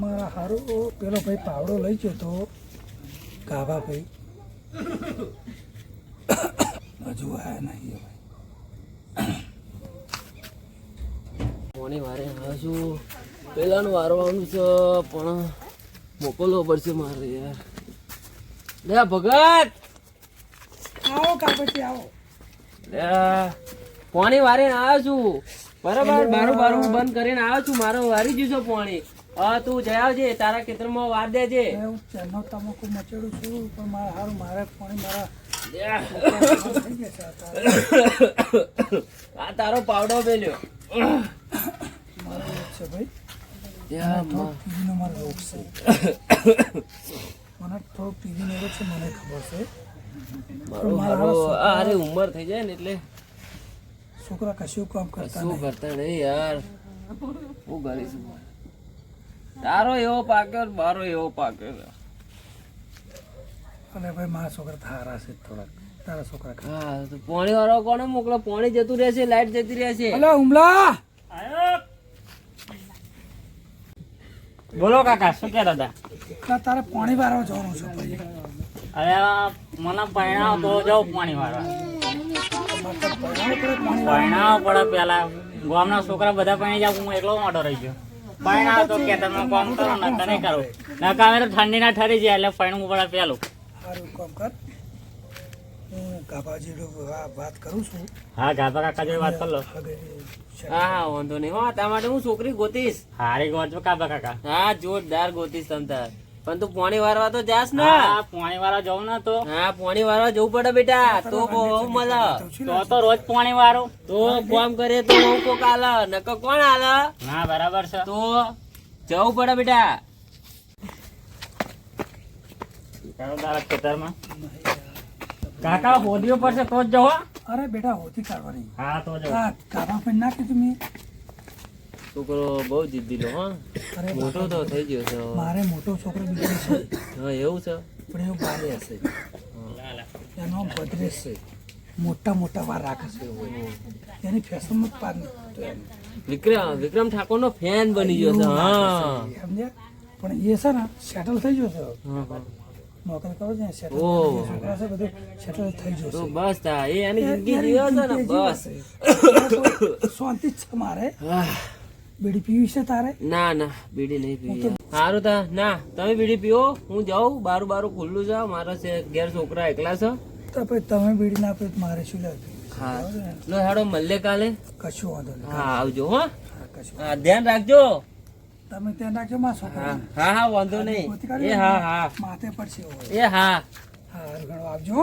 મારા સારું પેલો ભાઈ પાવડો લઈ ગયો તો ગાભા ભાઈ. હજુ આયા નહીં ભાઈ કોની વારે હજુ છું? પેલાનું વારવાનું છે પણ મોકલવો પડશે મારે યાર. લે ભગત! આવો કાપડથી આવો. લે પોણી વારીને આવ્યો છું. બરાબર? બારું બારું બંધ કરીને આવ્યો છું મારો વારી ગયું છે પોણી. હા તું જઈ આવજે તારા ખેતરમાં વાર દેજે. હું ચેનો તમાકુ મચેડું છું પણ મારા હારું મારે પાણી મારા છે. આ તારો. પાવડો પેલ્યો મારો રોગ છે ભાઈ. મારો રોગ છે. મને થોડો ટીવીનો રોગ છે મને ખબર છે. મારો આ ઉંમર થઈ જાય ને એટલે. છોકરા કશું કામ કરતા શું નહીં. કરતા નહીં યાર. હું કરીશું તારો એવો પાક્યો ને મારો એવો પાક્યો અને ભાઈ મારા છોકરા થારા છે થોડાક. તારા છોકરા હા તો પોણી વાળો કોને મોકલો પોણી જતું રહેશે લાઈટ જતી રહેશે. અલા હુમલા! બોલો કાકા શું કે દાદા ના તારે પાણી વાળો જવાનું છે ભાઈ. અરે મને પરણાવ તો જાઉં પાણી વાળવા. પડે પરણાવ પડે પેલા. ગામના છોકરા બધા પાણી જાવ હું એકલો મોટો રહી ગયો. પરણાવ તો ખેતરમાં કામ કરો ને નહીં કરું. નકા અમે તો ઠંડીના ઠરી જાય એટલે પરણવું પડે પેલું. સારું કામ કર. હું ગાભાજીનો વાત કરું છું. હા ગાભા કાકા જોડે વાત કરી લો. હા હા વાંધો નહીં. હો તારા માટે હું છોકરી ગોતીશ. હારી ગોચો કાભા કાકા. હા જોરદાર ગોતીશ તમ તાર. પણ તું પોણી વારવા તો જાસ ને. પોણી વારવા વાળા જવું ને તો. હા પોણી વારવા જવું પડે બેટા. તો બહુ મળે તો તો રોજ પોણી વારો. તો કોમ કરે તો હું કોક આલે નકો કોણ આલે? ના બરાબર છે. તો જવું પડે બેટા. કાકા હોદીઓ પડશે તો જ જવા અરે બેટા હોતી કાઢવાની. હા તો જવા. કાકા પણ ના કીધું મેં. છોકરો બહુ જીદ્દીલો હા. અરે મોટો તો થઈ ગયો છે. મારે મોટો છોકરો બીજો છે. હા એવું છે? પણ એવું બારે હશે. એનો ભદ્રેશ છે. મોટા મોટા વાર રાખે છે. એની ફેશન મત પાર વિક્રમ વિક્રમ ઠાકોર નો ફેન બની ગયો છે હા. પણ એ છે ને સેટલ થઈ ગયો છે. હા, હા. નોકરી કરો સેટલ છોકરા છે બધું સેટલ થઈ ગયો તો બસ તા એ એની જિંદગી એની છે ને બસ. શાંતિ જ છે મારે. બીડી પીવી છે તારે? ના ના બીડી નહીં પીવી. સારું તા ના તમે બીડી પીઓ હું જાઉં બારું બારું ખુલ્લું છે મારા છે ઘેર છોકરા એકલા છે. તો પછી તમે બીડી ના પીવો મારે શું લાગે હા. લો હેડો મલ્લે કાલે. કશું વાંધો નહીં. હા આવજો હો. હા, કશું હા ધ્યાન રાખજો. તમે ધ્યાન રાખજો માં છોકરા હા હા હા વાંધો નહીં. એ હા હા. માથે પડશે એ હા. હા ઘણો આવજો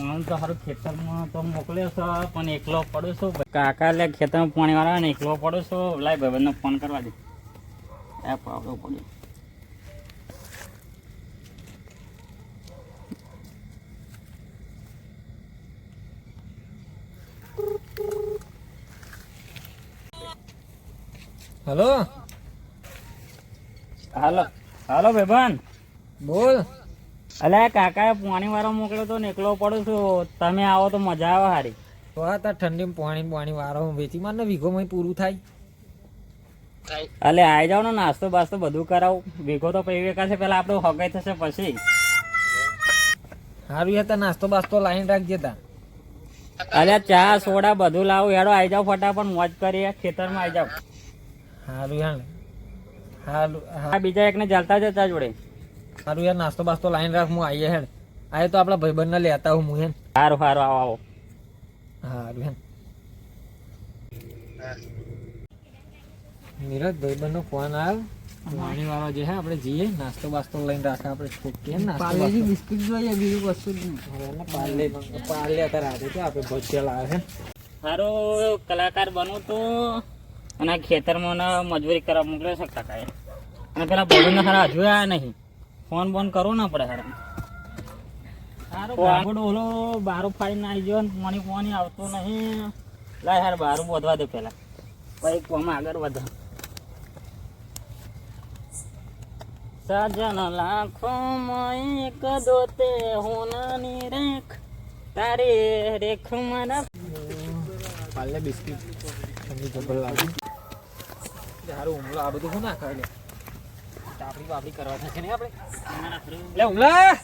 હો. તો હારું ખેતરમાં તો મોકલ્યો છો પણ એકલો પડો છું. કાકા એટલે ખેતરમાં પાણી વાળા ને એકલો પડો છો. લાય ભાઈબંધને ફોન કરવા દે. એ પાવડો પડ્યો. હલો? હાલો. હાલો ભાઈબંધ. બોલ. અલ્યા કાકાએ પાણી વાળો મોકલ્યો તો ને એકલો પડ્યો છું. તમે આવો તો મજા આવે હારી. તો આ તાર ઠંડી પાણી પાણી વારો વેચી માર ને મય પૂરું થાય. અલે આઈ જાવ ને નાસ્તો બાસ્તો બધું કરાવું. વીઘો તો પૈવે વેકાશે પેલા આપણું હગાઈ થશે પછી. સારું યાર નાસ્તો બાસ્તો લાઈન રાખજે તા અલે ચા સોડા બધું લાવું. હેડો આઈ જાવ ફટાફટ મોજ કરીએ. ખેતરમાં આઈ જાવ. સારું યાર સારું હા. બીજા એકને જલતા જતા જોડે. સારું યાર નાસ્તો બાસ્તો લાઈન રાખ હું આવીએ હેડ. આયે તો આપણા ભાઈબંધને લેતા હું હું હેન. સારું સારું આવો આવો. સારું હેન. નીરજ ભાઈબંધનો ફોન આવ્યો વાણી વાળો જે હે આપણે જઈએ. નાસ્તો બાસ્તો લઈને રાખે આપણે. છોકરી હે નાસ્તો. બિસ્કિટ જોઈએ બીજું કશું જ નહીં. પાર્લે પાર્લે અત્યારે આજે તો આપણે ભજીયા લાવે છે સારો કલાકાર બનવું તો અને ખેતરમાં ને મજૂરી કરવા મોકલી શકતા કાંઈ અને પેલા ભાઈબંધને સારા હજુ આયા નહીં. ફોન બોન કરવો ના પડે હારા. સારું ઓલો બારું ફાડીને આવી ગયો ને પાણી પાણી આવતું નહીં. લાય હાર બારું વધવા દે પેલા. પછી કોમ આગળ વધા. સજન લાખો એક દોતે હોનાની રેખ. તારી રેખ મારા પાલે બિસ્કિટ. ઠંડી જબર લાગી. હારું હુમલો આ બધું શું ના ખાય ચાપડી બાપડી કરવા થશે ને આપણે? લે ઉમલા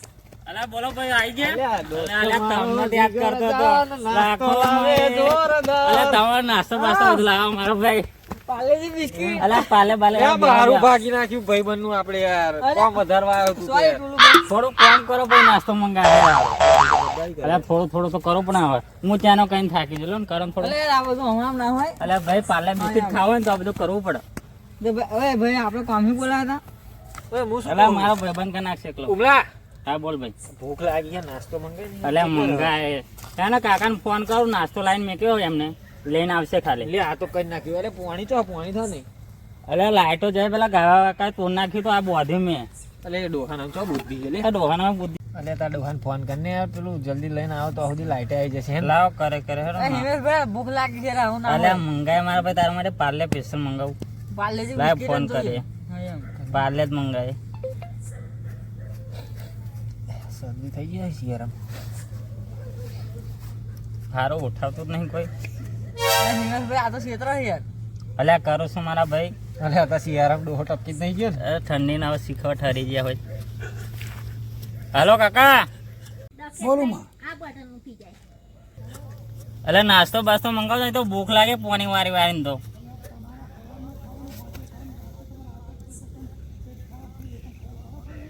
અલા બોલો ભાઈ આવી ગયા? અલા તમને યાદ કરતો હતો. નાસ્તો લાખો લાવે. જોરદાર. અલા તમારો નાસ્તો બાસ્તો બધું લાવો મારો ભાઈ. પાલેજી બિસ્કિટ. અલા પાલે બાલે મારું ભાગી નાખ્યું ભાઈ બનનું આપણે યાર. કોમ વધારવા આવ્યો તું થોડું કામ કરો ભાઈ નાસ્તો મંગાવે. અલા થોડું થોડું તો કરો પણ આવે. હું ત્યાંનો કઈ થાકી જલો ને કરો થોડો. અલે આ બધું હમણાં ના હોય. અલ્યા ભાઈ પાલે બિસ્કિટ ખાવ ને તો આ બધું કરવું પડે. ભાઈ આપણે કામી બોલાયા ઓય, હું શું અલ્યા મારો ભાઈબંધ કરી નાખશે એકલો ઉમલા! હા બોલ ભાઈ. ભૂખ લાગી છે નાસ્તો મંગાવી દે. મંગાય. ત્યાં કાકાને ફોન કરું નાસ્તો લાઈન મેક્યો એમને. લઈને આવશે ખાલી. લે આ તો કઈ નાખ્યું. અરે પોણી ચો પોણી થા ને અલ્યા લાઈટો જાય પેલા ગાવા કાકા તોડ નાખ્યું તો આ બોધી મેં. અલે ડોહાના ચો બુદ્ધિ છે લે. બુદ્ધિ. અલે તાર દુકાન ફોન કરીને યાર પેલું જલ્દી લઈને આવો તો સુધી લાઈટ આવી જશે હે? લાવ કરે કરે. હિમેશભાઈ ભૂખ લાગી છે ના અલ્યા મંગાય મારા ભાઈ તારા માટે પાર્લે સ્પેશિયલ મંગાવું. લાવ બિસ્કિટ ફોન જ જોઈએ. કરીએ હા, એમ. પાર્લે જ મંગાય શરદી થઈ જાય છે યાર આમ. ઉઠાવતો નહીં કોઈ હિમેશભાઈ આ તો ક્ષેત્ર છે યાર અલ્યા કરો છો મારા ભાઈ અરે આ તો શિયાળામાં ડોહો ટપકી નહીં ગયો ને અરે ઠંડીના હવે શીખવા ઠરી ગયા હોય હાલો કાકા બોલું માં અલ્યા નાસ્તો બાસ્તો મંગાવજો નહીં તો ભૂખ લાગે પોણી વારી વારીને તો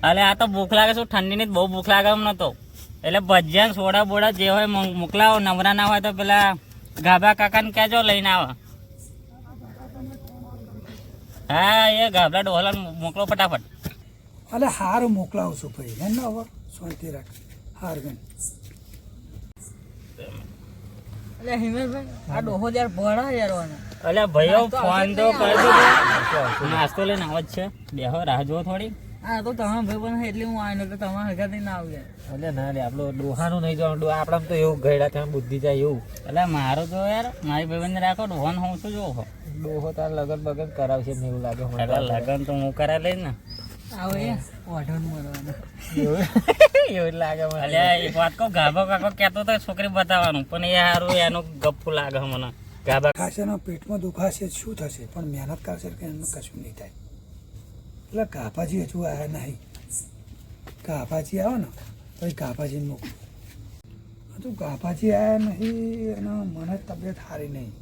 અલે આ તો ભૂખ લાગે શું ઠંડીની બહુ ભૂખ લાગે એમ નતો એટલે ભજીયા સોડા બોડા જે હોય મોકલાવો નવરા ના હોય તો પેલા ગાભા કાકાને કહેજો લઈને આવો. હા એ ગાભલા ડોહલા મોકલો ફટાફટ. અલે હાર મોકલાવું છું ભાઈ. હે ને હવે શાંતિ રાખ. હાર ગણ અલે હિમેશભાઈ આ ડોહો યાર ભરા યાર. અલ્યા ભાઈઓ ફોન તો કરજો. નાસ્તો લઈને આવો જ છે. બેહો રાહ જુઓ થોડી. આ તો તમારા ભાઈ પણ એટલે હું આવીને તો તમારા હગાથી ના આવું એટલે ના લે આપણો ડોહાનું નહીં જવાનું. ડોહા આપણામાં તો એવું ગયડા ત્યાં બુદ્ધિ જાય એવું. એટલે મારો તો યાર મારી ભાઈબંધ રાખો ડોહન હું શું જોવો? ડોહો તાર લગન બગન કરાવશે ને એવું લાગે એટલે લગન તો હું કરાવી લઈ ને. આવો એ ઓઢણ મરવાનો એવું? લાગે મને. અલ્યા એક વાત કહું ગાભો કાકો કહેતો તો છોકરી બતાવવાનું પણ એ સારું એનું ગપ્પુ લાગે મને. ગાભા ખાશે પેટમાં દુખાશે શું થશે? પણ મહેનત કરશે કે એનું કશું નહીં થાય. એટલે કાપાજી હજુ આવ્યા નહીં. કાપાજી આવે ને. પછી ગાભાજી મોકલું હજુ કાપાજી આવ્યા નહીં અને મને તબિયત સારી નહીં.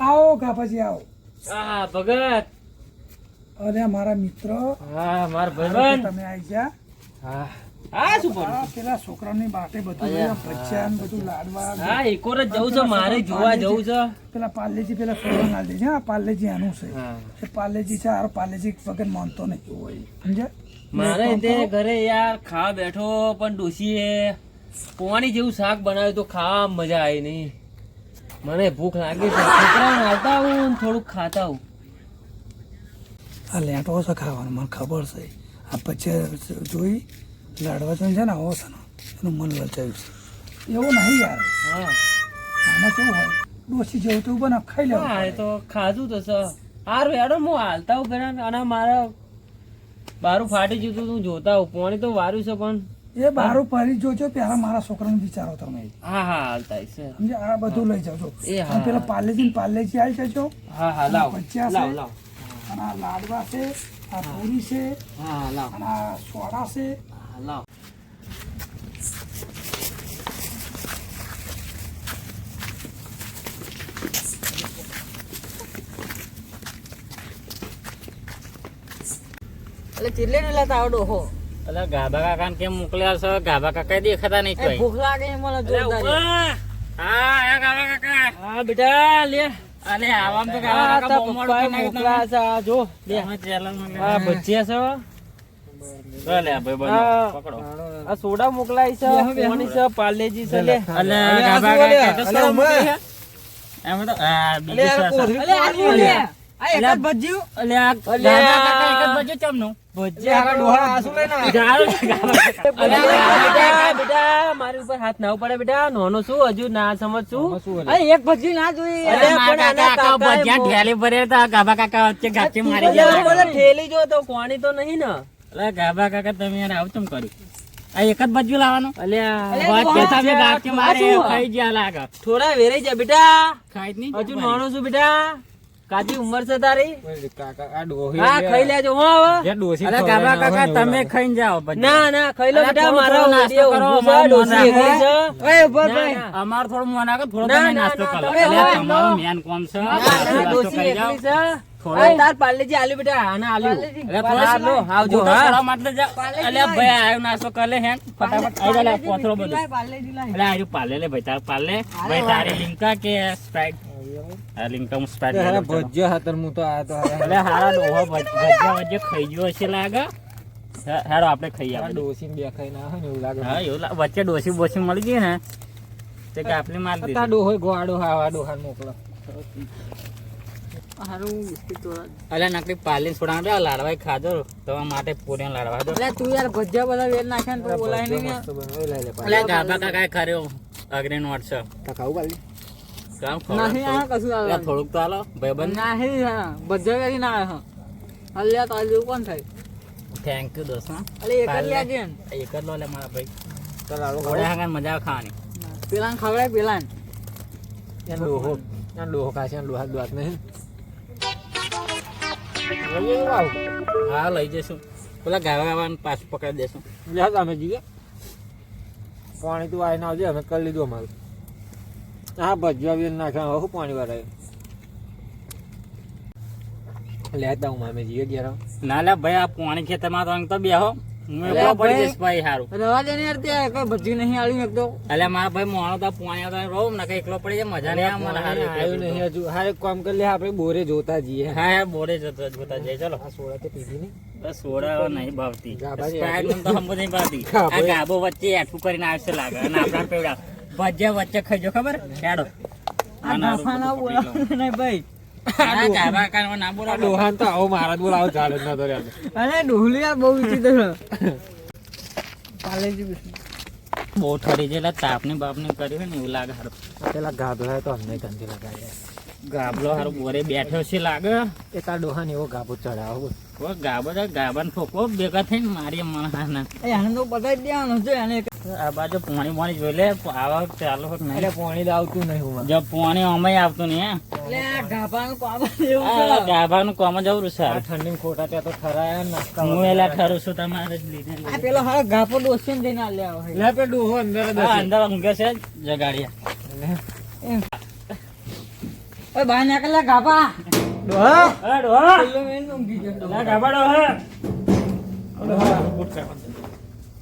આવો કાપાજી આવો. હા ભગત. અરે મારા મિત્ર. હા માર તમે આવી ગયા. હા. હા શું પડ્યું પેલા છોકરાની બાટે બધું ભજીયા બધું લાડવા હા એકોર જ જવું છે મારે જોવા જવું છે. પેલા પાર્લેજી પેલા છોકરા ના દેજે હા પાર્લેજી આનું છે. એ પાર્લેજી છે આ પાર્લેજી વગર માનતો નહીં. સમજ્યા? મારે તે ઘરે યાર ખાવા બેઠો પણ ડોશીએ પોણી જેવું શાક બનાવ્યું તો ખાવા મજા આવી નહીં. મને ભૂખ લાગી છે. છોકરાઓને આવતા આવું થોડુંક ખાતા આવું. આ લેટો છે ખાવાનું મને ખબર છે. આ પછી જોઈ લાડવા જોઈને છે ને આવો છે એનું મન લલચાયું છે. એવું નહીં યાર. આમાં કેવું હોય? ડોસી જેવું તેવું બને ખાઈ લેવું હા એ તો ખાધું તો છે. સારું યાર હું હાલતા પેલા અને મારા બારું ફાટી જતું તું જોતા હું પોણી તો વાર્યું છે પણ. એ બારું ફરી જોજો પહેલા મારા છોકરાને વિચારો તમે. હા હા હાલતા છે. સમજે આ બધું લઈ જાજો. એ હા. પેલા પાર્લેજી ને પાર્લેજી આવી જજો. હા હા લાવ. ભજીયા લાવ લાવ. અને લાડવા છે આ પૂરી છે હા લાવ. અને સોડા છે લાવ એટલે ચીલે ને લેતા એટલે ગાભા કાકાને કેમ મોકલ્યા છે? ગાભા કાકા દેખાતા નહીં કોઈ ભૂખ લાગે છે મને જોરદાર. હા આ ગાભા કાકા. હા બેટા લે. અને આવામ તો ગાભા કાકા બહુ મોડું પપ્પાએ મોકલા છે આ જો લે. તમે ચેનલમાં આ ભજીયા છે આ સોડા મોકલાય છે પોણી છે? પાર્લેજી છે લે. અલે લે? કાકા તો સોડા ઉમા. મોકલી તો આ બીજી અલે આ એક ભજ્યું? અલે આ કાકા એક ચમનું મારી ઉપર હાથ ના પડે બેટા. નાનો શું હજુ ના સમજ શું ઓલે? અરે એક ભજીયું ના જોઈએ. ઠેલી ભરે તો ગાભા કાકા વચ્ચે ગાચી મારી ઠેલી જો તો કોણી તો નહીં ને. અલે ગાબા કાકા તમે યાર આવું ચમ કર્યું? આ એક જ બાજુ લાવવાનું? અલ્યા કેતા આ ગાચી મારે ખાઈ ગયા લાગે. થોડા વેરાઈ જા બેટા. ખાઈ નહીં હજુ નાનો છું બેટા. કાજી ઉંમર છે તારી. કાકા આ ડોહી હા ખાઈ લેજો હો હવે. જે ડોસી અરે હોય કાકા તમે. ખાઈને જાઓ. ના ના ખાઈ લો બેટા મારો નાસ્તો કરો, ડોસી છે. ઓય ઊભો ભાઈ. અમાર થોડું મોં નાખો થોડો તમે નાસ્તો કરો. તમારું મેન કોમ છે. નાસ્તો ડોસી કરી જાઓ. થોડો. તાર બેટા આને હા, લો, આવજો, હા. કરવા જા- પાર્લેજી ભાઈ. આયો નાસ્તો કર લે ફટાફટ આઈ જા પોથરો બધું. લાય, પાર્લેજી લાય. એટલે આજો પાલે લે ભાઈ તાર પાલે. ભાઈ તારી લિંકા કે સ્પ્રાઇટ? આ લિંકા હું સ્પ્રાઇટ એ હારા લઈ લઉં, ચાલો. ભજીયા હતા ને હું તો આયો તો હારા. હારા ડોહો ભજ- ભજીયા ખાઈ ગયો લાગે. આપણે આપણે. ને એવું લાગે. હા એવું વચ્ચે ડોસી બોસી મળી ગઈ ને તે કે આપલી દીધી. ડોહો ગોવાડો હા આ મોકલો. હારું બિસ્કિટ તો અલ્યા નકલી પાલી છોડાણ રે લાડવાય ખાધો. તમારા માટે પૂરી લાડવા દો. અલ્યા તું યાર ભજ્જા બધા વેલ નાખ્યા ને તો બોલાય નહીં યાર. અલ્યા ગાભા કાકાએ કર્યો. અગ્નિ વોટ્સઅપ તા ખાવું પાલી? કામ નહીં આ કશું આવે થોડુંક તો હાલો ભાઈબંધ. નહીં હા. ભજીયા કરી ના આવે હા અલ્યા તાર જેવું કોણ થાય? થેન્ક યુ દોસ્ત અલે એક જ. લેજે એક જ લો લે મારા ભાઈ. ચાલ હાલો ઘોડે હાંગા મજા ખાવાની. Plan ખવડાય plan. ત્યાં ડોહો ત્યાં લોહો કાશે ડોહા દ્વાત નહીં. આવું. હા લઈ જઈશું. પેલા ગાવા ગાવાનું પાછું પકડી દેશું. લ્યા અમે જઈએ પાણી તું આવીને આવજે અમે કરી લીધું અમારું. હા ભજીયા બી નાખ્યા હવે શું પાણી વાળા લેતા હું અમે જઈએ ગયા ના લે ભાઈ આ પાણી ખેતરમાં તો બેહો. હું રવા દે ને યાર ત્યાં કઈ ભજી નહીં આલ્યું એક તો. એટલે મારા ભાઈ મોણો તો પાણી આવતા રહું ને એકલો પડી જાય મજા નહીં આવે મને આવ્યું નહીં હજુ. હા એક કામ કરી લે આપણે બોરે જોતા જઈએ. હા બોરે જોતા જોતા જઈએ ચલો. આ સોડા તે પીધી નહીં. બસ સોડા નહીં ભાવતી. સ્પ્રાઇટ મને તો હંબો નહીં ભાવતી. આ ગાબો વચ્ચે એઠું કરીને આવશે લાગે અને આપણા પેવડા. ભજીયા વચ્ચે ખાઈજો ખબર? હેડો આ ગાફા ના બોલાવ નહીં ભાઈ. ના ડોહાન તો આવો મારા બોલાવો ચાલે જ નતો અરે ડોહલી બહુ વિચિત્ર પાર્લેજી બિસ્કિટ બહુ ઠરી તાપની કર્યું ને એવું લાગે હારું. પેલા ગાભલા તો અમને ગંદી લગાડે ગાભલો હારું બોરે બેઠો છે લાગે. એ તાર ડોહાન એવો ગાભો ચડાવો. કોઈ ગાબો ગાબાને ભેગા થઈને મારી માણસને. એ આને તો બતાવી દેવાનું છે આને આ બાજુ પાણી પાણી જોઈ લે આવા ચાલો નહીં. એટલે પાણી આવતું નહીં જો પાણી અમે આવતું નહીં એટલે આ ગાભાનું કામ હે છે. કામ આ ઠંડી ખોટા ત્યાં તો ને નાસ્તા હું એલા ઠરું છું તમારે જ લીધે આ પેલો હારો ગાફો ડોસીને જઈને આલ્યા આવે લે પે ડોહો અંદર હા. અંદર ઊંઘે છે જગાડ્યા ઓય બહાર નીકળ્યા ગાભા. ડોહા અરે ડોહા પેલો મેં ઊંઘી ગયો અલા ગાભા ડોહા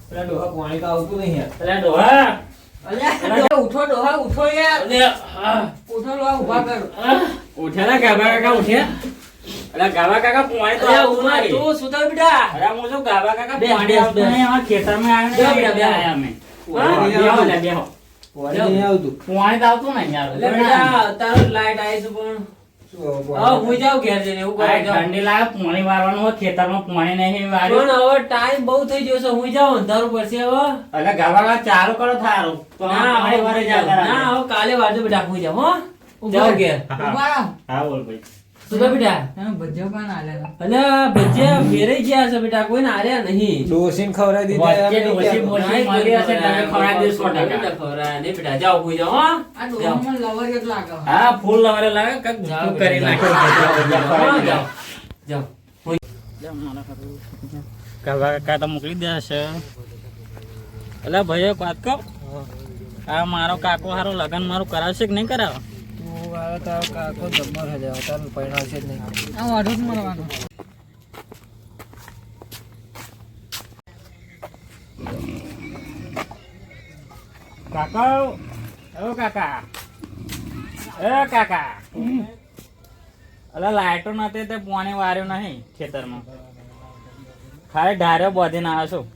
પેલા ડોહા પાણી તો આવતું નહીં યાર અલા ડોહા ઉઠો ડોહા ઉઠો યાર ઉઠો લો ઊભા કરો હા. ઉઠ્યા ગાભા કાકા ઉઠ્યા કાકા પાણી તો ઉમા, નહીં. તું સુધર બેટા અરે હું શું ગાભા કાકા પાણી આવતું. નહીં અમારા ખેતરમાં બેટા, બેહો. આયા અમે બેહો લે, બેહો. પાણી આવતું પાણી આવતું નહીં યાર બેટા તારો લાઈટ આવી છે પણ હા હું જાઉં ઘેર જઈને એવું આ કરે જાઉં. ઠંડી લાગે પાણી વારવાનું ખેતરમાં પાણી નહીં વાર્યું ટાઈમ બહુ થઈ ગયો છે હું જાઉં અંધારું પડશે હવે. એટલે ગાભા ચાલુ કરો થારું. તો ના પાણી હવે વારે હું જા જાઉં. કરાવે. ના હવે કાલે વારજો બધા હું જાઉં હો. ઊભા ઘેર હા બોલ ભાઈ. સુધર બેટા? તમે ભજીયો આલ્યા અલ્યા ભજીયા ફેરાઈ ગયા છે બેટા કોઈ હાર્યા નહીં. ડોસીને ખવડાવી વચ્ચે ડોસી બોસી મળી હશે તમે ખવડાવી દેશો ટકા. ખવડાય નહીં બેટા જાઓ હું. જાઉં આ ડોહામાં લવર જ લાગે હા ફૂલ લવારે લાગે કાંઈક જાઓ કરી બેટા, નાખે. જાઓ, ખવડાવી જાઓ, દે. જાઓ. કાકા કાકા તો મોકલી દેશે એટલે ભાઈ એક વાત કહો આ મારો કાકો હારો લગન મારું કરાવશે કે નહીં કરાવે? તું આવે તારો કાકો જબ્બર હજાર તારું પરિણાવશે જ નહીં. આ વાઢો જ મળવાનો. કાકા ઓ કાકા. એ કાકા. અલા લાઈટો નથી તે પાણી વાર્યું નહીં ખેતરમાં. ખાલી ઢાર્યો બધી ના છું.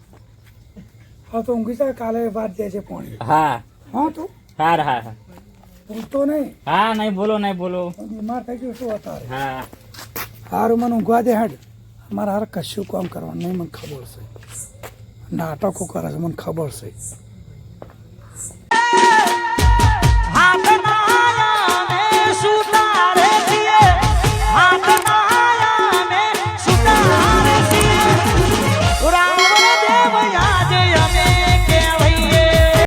હા તો ઊંઘી કાલે વાત જાય છે પાણી. હા. હા તું? હાર હા હાર. ભૂલતો નહીં. હા નહીં બોલો નહીં બોલો. બીમાર થઈ ગયો શું અત્યારે? હા. હારું મને ઊંઘવા દે હેડ. મારે હારે કશું કામ કરવાનું નહીં મને ખબર છે. નાટકો કરે છે મને ખબર છે.